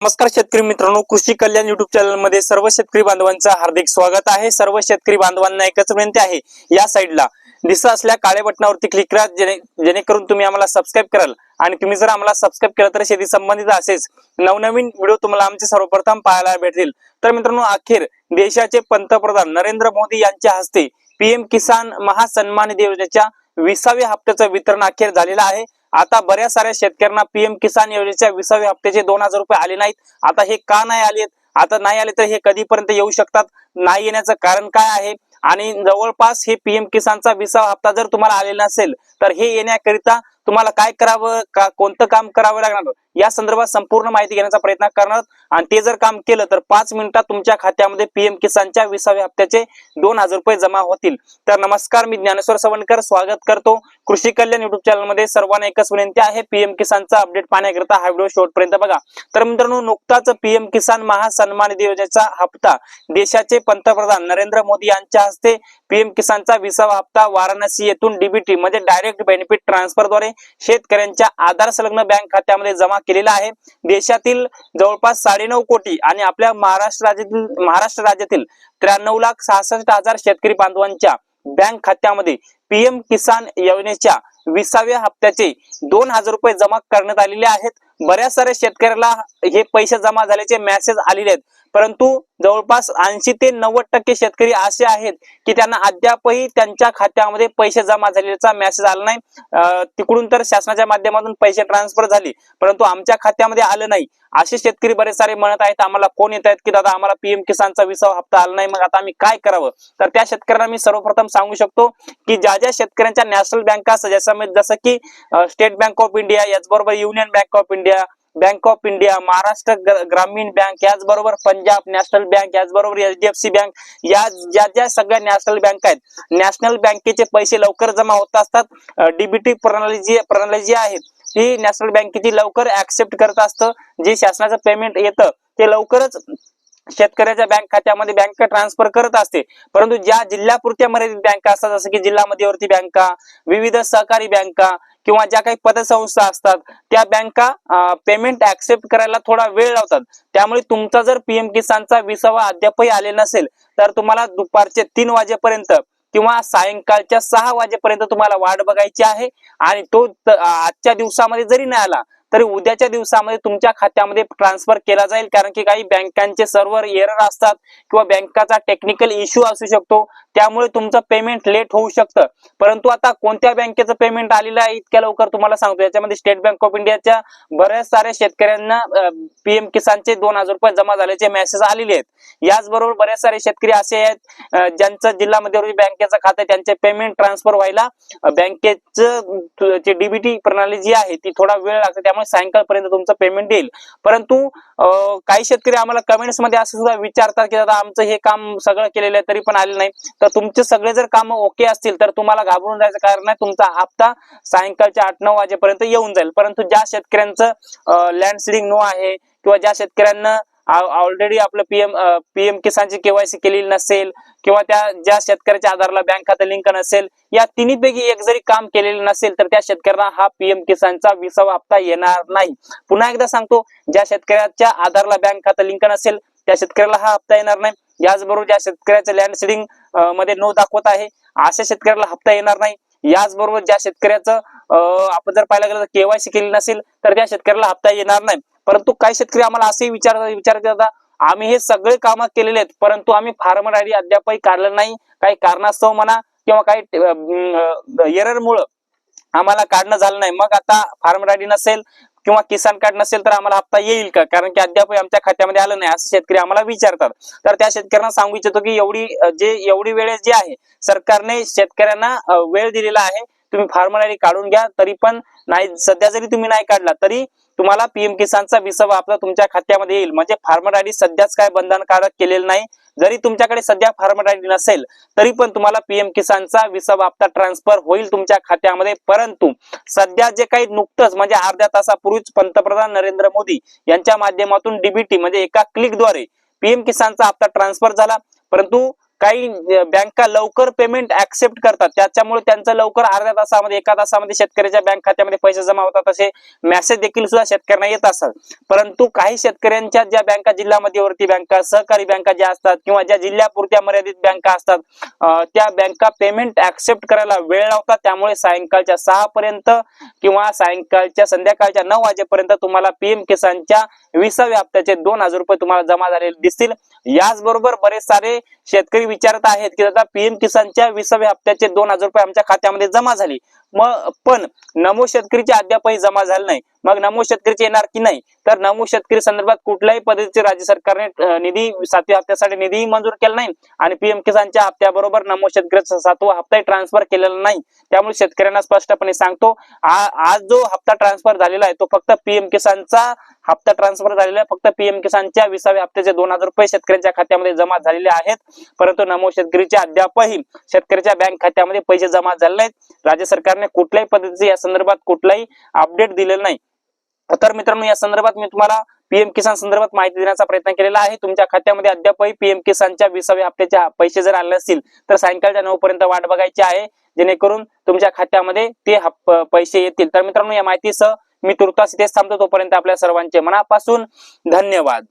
नमस्कार शेतकरी मित्रांनो कृषी कल्याण युट्यूब चॅनलमध्ये सर्व शेतकरी बांधवांचं हार्दिक स्वागत आहे. सर्व शेतकरी बांधवांना एकच विनंती आहे या साईडला दिसत असल्या काळ्या बटनावरती क्लिक करा जेणे जेणेकरून तुम्ही आम्हाला सबस्क्राईब कराल. आणि तुम्ही जर आम्हाला सबस्क्राईब केलं तर शेती संबंधित असेच नवनवीन व्हिडिओ तुम्हाला आमचे सर्वप्रथम पाहायला भेटतील. तर मित्रांनो अखेर देशाचे पंतप्रधान नरेंद्र मोदी यांच्या हस्ते पीएम किसान महासन्मान निधी योजनेच्या विसाव्या हप्त्याचं वितरण अखेर झालेलं आहे. आता बऱ्याच साऱ्या शेतकऱ्यांना पीएम किसान योजनेच्या विसाव्या हप्त्याचे दोन हजार रुपये आले नाहीत. आता हे का नाही आले आता नाही आले तर हे कधीपर्यंत येऊ शकतात? नाही येण्याचं कारण काय आहे? आणि जवळपास हे पीएम किसानचा विसावा हप्ता जर तुम्हाला आलेला नसेल तर हे येण्याकरिता तुम्हाला काय करावं का कोणतं काम करावं लागणार? या संदर्भात संपूर्ण माहिती घेण्याचा प्रयत्न करणार आणि ते जर काम केलं तर पाच मिनिटात तुमच्या खात्यामध्ये पीएम किसानच्या विसाव्या हप्त्याचे दोन हजार रुपये जमा होतील. तर नमस्कार मी ज्ञानेश्वर सवणकर स्वागत करतो कृषी कल्याण युट्यूब चॅनलमध्ये. सर्वांना एकच विनंती आहे पीएम किसानचा अपडेट पाहण्याकरिता हा व्हिडिओ शेवटपर्यंत बघा. तर मित्रांनो नुकताच पीएम किसान महासन्मान निधी योजनेचा हप्ता देशाचे पंतप्रधान नरेंद्र मोदी यांच्या हस्ते पीएम किसानचा विसावा हप्ता वाराणसी येथून डीबीटी म्हणजे डायरेक्ट बेनिफिट ट्रान्सफरद्वारे शेतकऱ्यांच्या आधार संलग्न बँक खात्यामध्ये जमा केलेला आहे. देशातील जवळपास साडेनऊ कोटी आणि आपल्या महाराष्ट्र राज्यातील महाराष्ट्र राज्यातील त्र्याण्णव लाख सहासष्ट हजार शेतकरी बांधवांच्या बँक खात्यामध्ये पीएम किसान योजनेच्या विसाव्या हप्त्याचे दोन हजार रुपये जमा करण्यात आलेले आहेत. बऱ्याच साऱ्या शेतकऱ्याला हे पैसे जमा झाल्याचे मेसेज आलेले आहेत. परंतु जवळपास ऐंशी ते नव्वद टक्के शेतकरी असे आहेत की त्यांना अद्यापही त्यांच्या खात्यामध्ये पैसे जमा झालेचा मेसेज आला नाही. तिकडून तर शासनाच्या माध्यमातून पैसे ट्रान्सफर झाले. परंतु आमच्या खात्यामध्ये आलं नाही. असे शेतकरी बरेच सारे म्हणत आहेत आम्हाला फोन येत आहेत की दादा आम्हाला पीएम किसानचा विसावा हप्ता आला नाही. मग आता आम्ही काय करावं? तर त्या शेतकऱ्यांना मी सर्वप्रथम सांगू शकतो की ज्या ज्या शेतकऱ्यांच्या नॅशनल बँका जसं की स्टेट बँक ऑफ इंडिया याचबरोबर union bank of India bank of India Maharashtra Gramin bank याचबरोबर पंजाब नॅशनल बँक याचबरोबर एचडीएफसी बँक या ज्या ज्या सगळ्या नॅशनल बँक आहेत. नॅशनल बँकेचे पैसे लवकर जमा होत असतात. डीबीटी प्रणाली जी प्रणाली जी आहे ती नॅशनल बँकेची लवकर ऍक्सेप्ट करत असतं. जे शासनाचं पेमेंट येतं ते लवकरच शेतकऱ्याच्या बँक खात्यामध्ये बँक ट्रान्सफर करत असते. परंतु ज्या जिल्ह्यापुरत्या मर्यादित बँका असतात जसं की जिल्हा मध्यवर्ती बँका विविध सहकारी बँका किंवा ज्या काही पतसंस्था असतात त्या बँका पेमेंट ऍक्सेप्ट करायला थोडा वेळ लावतात. त्यामुळे तुमचा जर पीएम किसानचा विसावा अद्यापही आले नसेल तर तुम्हाला दुपारचे तीन वाजेपर्यंत किंवा सायंकाळच्या सहा वाजेपर्यंत तुम्हाला वाट बघायची आहे आणि तो आजच्या दिवसामध्ये जरी नाही आला तरी उद्याच्या दिवसामध्ये तुमच्या खात्यामध्ये ट्रान्सफर केला जाईल. कारण की काही बँकांचे सर्व्हर एरर असतात किंवा बँकाचा टेक्निकल इश्यू असू शकतो. त्यामुळे तुमचं पेमेंट लेट होऊ शकतं. परंतु आता कोणत्या बँकेचं पेमेंट आलेलं आहे इतक्या लवकर तुम्हाला सांगतो. याच्यामध्ये स्टेट बँक ऑफ इंडियाच्या बऱ्याच साऱ्या शेतकऱ्यांना पीएम किसानचे दोन हजार रुपये जमा झाल्याचे मेसेज आलेले आहेत. याचबरोबर बरेच सारे शेतकरी असे आहेत ज्यांचं जिल्हा मध्यवर्ती बँकेचं खातं त्यांचे पेमेंट ट्रान्सफर व्हायला बँकेचं डीबीटी प्रणाली जी आहे ती थोडा वेळ लागते. त्यामुळे सायंकाळपर्यंत तुमचं पेमेंट येईल. परंतु काही शेतकरी आम्हाला कमेंट्समध्ये असं सुद्धा विचारतात की दादा आमचं हे काम सगळं केलेलं आहे तरी पण आले नाही. तर तुमचे सगळे जर काम ओके असतील तर तुम्हाला घाबरून जायचं कारण नाही तुमचा हप्ता सायंकाळच्या आठ नऊ वाजेपर्यंत येऊन जाईल. परंतु ज्या शेतकऱ्यांचं लँड सिडिंग नो आहे किंवा ज्या शेतकऱ्यांना ऑलरेडी आपलं पीएम पीएम किसानची केवायसी केलेली नसेल किंवा त्या ज्या शेतकऱ्याच्या आधारला बँक खातं लिंक नसेल या तिन्हीपैकी एक जरी काम केलेलं नसेल तर त्या शेतकऱ्यांना हा पीएम किसानचा विसावा हप्ता येणार नाही. पुन्हा एकदा सांगतो ज्या शेतकऱ्याच्या आधारला बँक खातं लिंक नसेल त्या शेतकऱ्याला हा हप्ता येणार नाही. याचबरोबर ज्या शेतकऱ्याचं लँड सेडिंगमध्ये नो दाखवत आहे अशा शेतकऱ्याला हप्ता येणार नाही. याचबरोबर ज्या शेतकऱ्याचं आपण जर पाहायला गेलं तर केवायसी केली नसेल तर त्या शेतकऱ्याला हप्ता येणार नाही. परंतु काही शेतकरी आम्हाला असे विचार विचार करतात आम्ही हे सगळे काम केलेले आहेत परंतु आम्ही फार्मर आयडी अद्यापही काढलं नाही. काही कारणास्तव म्हणा किंवा काही एरर मुळे आम्हाला काढणं झालं नाही. मग आता फार्मर आयडी नसेल किंवा किसान कार्ड नसेल तर आम्हाला हप्ता येईल का? कारण की अद्याप आमच्या खात्यामध्ये आलं नाही असं शेतकरी आम्हाला विचारतात. तर त्या शेतकऱ्यांना सांगू इच्छितो की एवढी जे एवढी वेळ जी आहे सरकारने शेतकऱ्यांना वेळ दिलेला आहे. तुम्ही फार्मर आयडी काढून घ्या तरी पण नाही सध्या जरी तुम्ही नाही काढला तरी तुम्हाला पीएम किसानचा विसावा आपला तुमच्या खात्यामध्ये येईल. म्हणजे फार्मर आयडी सध्याच काय बंधनकारक केलेलं नाही. जरी तुमच्याकडे सध्या फार्मर आयडी नसेल तरी पण तुम्हाला पीएम किसानचा विसावा हप्ता ट्रान्सफर होईल तुमच्या खात्यामध्ये. परंतु सध्या जे काही नुकतंच म्हणजे अर्ध्या तासापूर्वीच पंतप्रधान नरेंद्र मोदी यांच्या माध्यमातून डीबीटी म्हणजे एका क्लिकद्वारे पीएम किसानचा हप्ता ट्रान्सफर झाला. परंतु काही बँका लवकर पेमेंट ऍक्सेप्ट करतात. त्याच्यामुळे त्यांचं लवकर अर्ध्या तासामध्ये एका तासामध्ये शेतकऱ्याच्या बँक खात्यामध्ये पैसे जमा होतात असे मेसेज देखील सुद्धा शेतकऱ्यांना येत असतात. परंतु काही शेतकऱ्यांच्या ज्या बँका जिल्हा मध्यवर्ती बँका सहकारी बँका ज्या असतात किंवा ज्या जिल्ह्यापुरत्या मर्यादित बँका असतात त्या बँका पेमेंट ऍक्सेप्ट करायला वेळ लावतात. त्यामुळे सायंकाळच्या सहा पर्यंत किंवा सायंकाळच्या संध्याकाळच्या नऊ वाजेपर्यंत तुम्हाला पीएम किसानच्या विसाव्या हप्त्याचे दोन हजार रुपये तुम्हाला जमा झालेले दिसतील. याचबरोबर बरेच सारे शेतकरी विचारत आहेत की दादा पीएम किसानच्या विसाव्या हप्त्याचे दोन हजार रुपये आमच्या खात्यामध्ये जमा झाले. मग पण नमो शेतकरीचे अद्यापही जमा झाले नाही. मग नमो शेतकरीचे येणार की नाही? तर नमो शेतकरी संदर्भात कुठल्याही पद्धतीचे राज्य सरकारने निधी सातव्या हप्त्यासाठी निधी मंजूर केला नाही आणि पीएम किसानच्या हप्त्याबरोबर नमो शेतकऱ्याचा सातवा हप्ताही ट्रान्सफर केलेला नाही. त्यामुळे शेतकऱ्यांना स्पष्टपणे सांगतो आज जो हप्ता ट्रान्सफर झालेला आहे तो फक्त पीएम किसानचा हप्ता ट्रान्सफर झालेला आहे. फक्त पीएम किसानच्या विसाव्या हप्त्याचे दोन हजार रुपये शेतकऱ्यांच्या खात्यामध्ये जमा झालेले आहेत. परंतु नमो शेतकरीच्या अद्यापही शेतकऱ्याच्या बँक खात्यामध्ये पैसे जमा झाले नाहीत. राज्य सरकारने कुठल्याही पद्धतीचे या संदर्भात कुठलाही अपडेट दिलेलं नाही. तर मित्रांनो या संदर्भात मी तुम्हाला पीएम किसान संदर्भात माहिती देण्याचा प्रयत्न केलेला आहे. तुमच्या खात्यामध्ये अद्यापही पीएम किसानच्या विसाव्या हप्त्याच्या पैसे जर आले असतील तर सायंकाळच्या नऊ पर्यंत वाट बघायची आहे. जेणेकरून तुमच्या खात्यामध्ये ते पैसे येतील. तर मित्रांनो या माहितीसह मी तुर्तास इथेच थांबतो. तोपर्यंत आपल्या सर्वांचे मनापासून धन्यवाद.